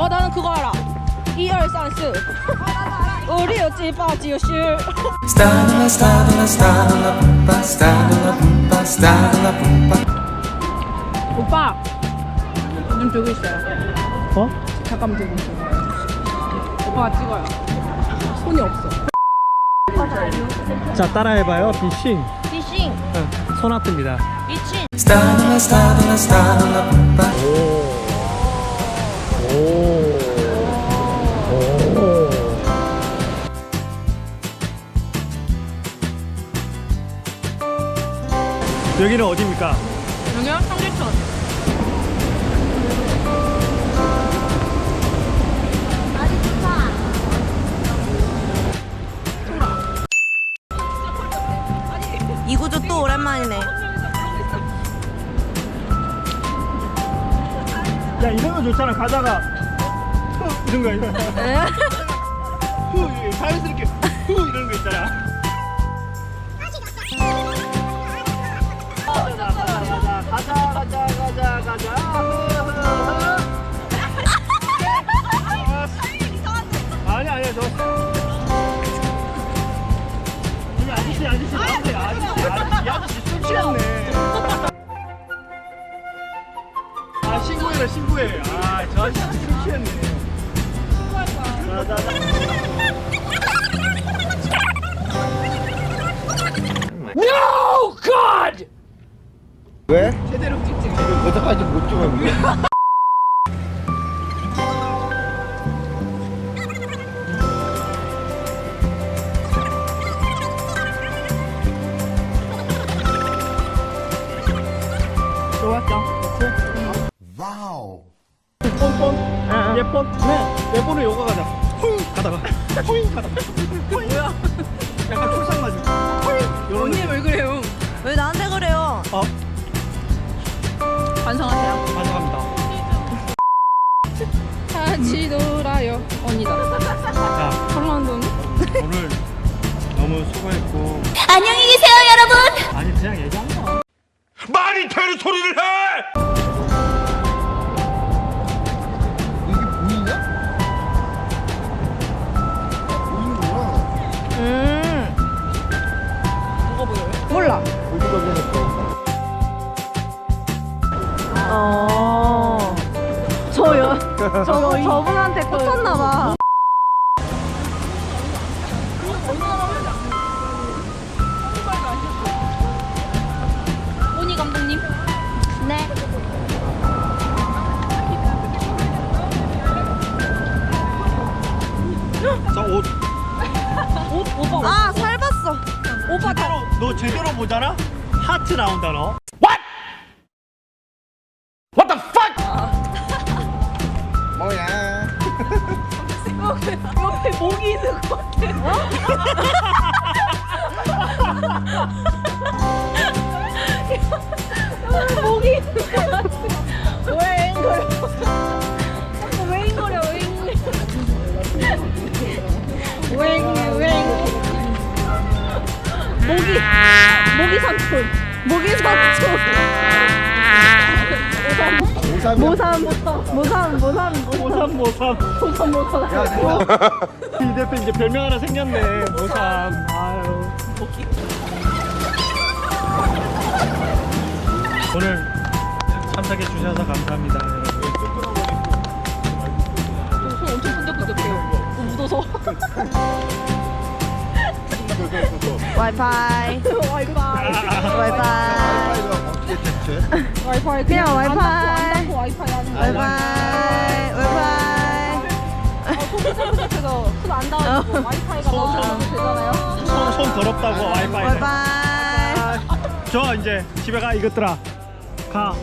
어 나는 그거 알아. 1234 우리 어찌 빠지요 실 스타들라 스타들라 스타들라 뿜빠 스타들라 뿜빠 스타들라 뿜빠 오빠 눈 저기 있어요. 어? 잠깐만 저기 있어 오빠가 찍어요. 손이 없어. 자 따라해봐요. 비싱. 비싱. 응, 손아트입니다. 비친! 스타들라 스타들라 스타들라 뿜빠 여기는 어디입니까? 여기요? 청계천. 이구조 또 오랜만이네. 야 이런 거 좋잖아 가다가 후 이런 거 이런 후 자연스럽게 후 이런 거 있잖아 왜? 아, 저 아저씨 출시했네. No God! 왜? 제대로 찍지. 지금 여태까지 못 찍어. 폰폰 예폰 네 예폰을 요거 가자 호잉! 가다가. 호잉! 가다가. 호잉! 뭐야? 약간 출상 맞은 호잉! 요런 언니 왜 그래요? 왜 나한테 그래요? 어? 반성하세요. 반성합니다. 같이 놀아요. 언니다. 자. 헐란드 언니? 오늘 너무 수고했고. 안녕히 계세요, 여러분. 아니 그냥 얘기한 거 말이 되는 소리를 해! 저 저분한테 꽂혔나 봐. 오니 감독님. 네. 저옷 옷 오빠 옷. 아, 살 봤어. 오빠 다. 제대로 너 제대로 보잖아 하트 나온다 너 모기 삼촌. 모기 삼촌. 모삼 모삼. 모삼 모삼 모삼. 모삼 모삼. 모삼 이 대표 이제 별명 하나 생겼네. 모삼. 아유. 오늘 참석해 주셔서 감사합니다 여러분. 손 엄청 끈적끈적해요 묻어서 와이파이. 와이파이 와이파이. 그냥 안 와이파이. 닫고 와이파이 하는 거 와이파이. 와이파이. 아, 손안 닿아가지고 와이파이가 나오면 되잖아요 손, 손 더럽다고 와이파이 와이파이. 저 이제 집에 가 이것들아 가